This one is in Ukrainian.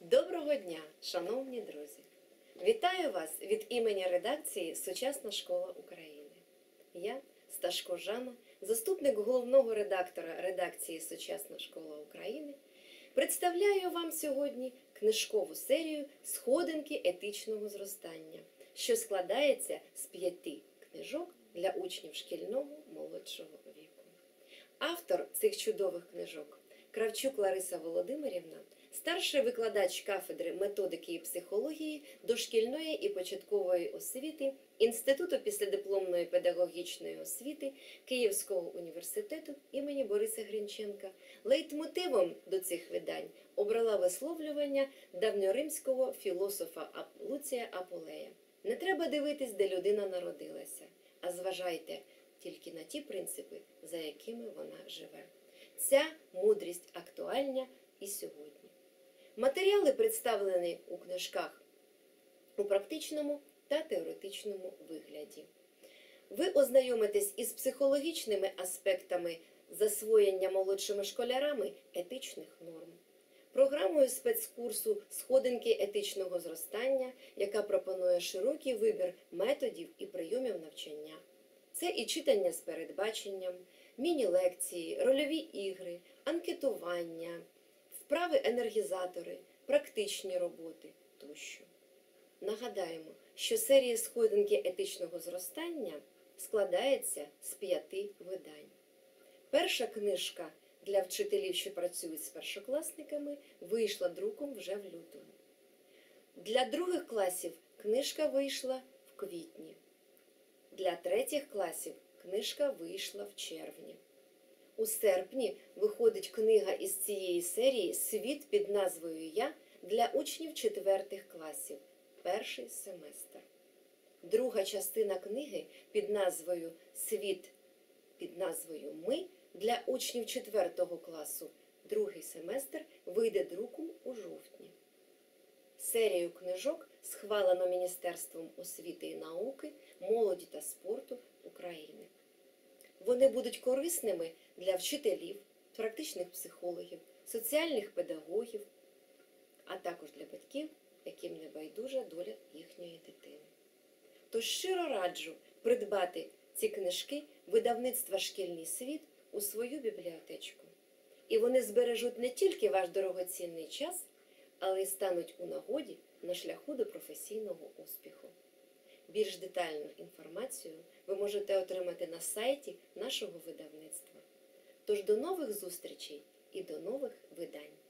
Доброго дня, шановні друзі! Вітаю вас від імені редакції Сучасна школа України. Я, Сташко Жанна, заступник головного редактора редакції Сучасна школа України, представляю вам сьогодні книжкову серію Сходинки етичного зростання, що складається з п'яти книжок для учнів шкільного молодшого віку. Автор цих чудових книжок Кравчук Лариса Володимирівна, старший викладач кафедри методики і психології дошкільної і початкової освіти Інституту післядипломної педагогічної освіти Київського університету імені Бориса Грінченка, лейтмотивом до цих видань обрала висловлювання давньоримського філософа Луція Аполея. Не треба дивитись, де людина народилася, а зважайте тільки на ті принципи, за якими вона живе. Ця мудрість актуальна і сьогодні. Матеріали представлені у книжках у практичному та теоретичному вигляді. Ви ознайомитесь із психологічними аспектами засвоєння молодшими школярами етичних норм, програмою спецкурсу Сходинки етичного зростання, яка пропонує широкий вибір методів і прийомів навчання. Це і читання з передбаченням, міні-лекції, рольові ігри, анкетування, вправи енергізатори, практичні роботи тощо. Нагадаємо, що серія сходинки етичного зростання складається з п'яти видань. Перша книжка для вчителів, що працюють з першокласниками, вийшла друком вже в лютому. Для других класів книжка вийшла в квітні. Для третіх класів книжка вийшла в червні. У серпні виходить книга із цієї серії Світ під назвою Я для учнів четвертих класів. Перший семестр. Друга частина книги під назвою Світ під назвою Ми для учнів четвертого класу. Другий семестр вийде друком у жовтні. Серію книжок схвалено Міністерством освіти і науки, молоді та спорту України. Вони будуть корисними для вчителів, практичних психологів, соціальних педагогів, а також для батьків, яким не байдужа доля їхньої дитини. Тож щиро раджу придбати ці книжки видавництва Шкільний світ у свою бібліотечку. І вони збережуть не тільки ваш дорогоцінний час, але й стануть у нагоді на шляху до професійного успіху. Більш детальну інформацію ви можете отримати на сайті нашого видавництва. Тож до нових зустрічей і до нових видань!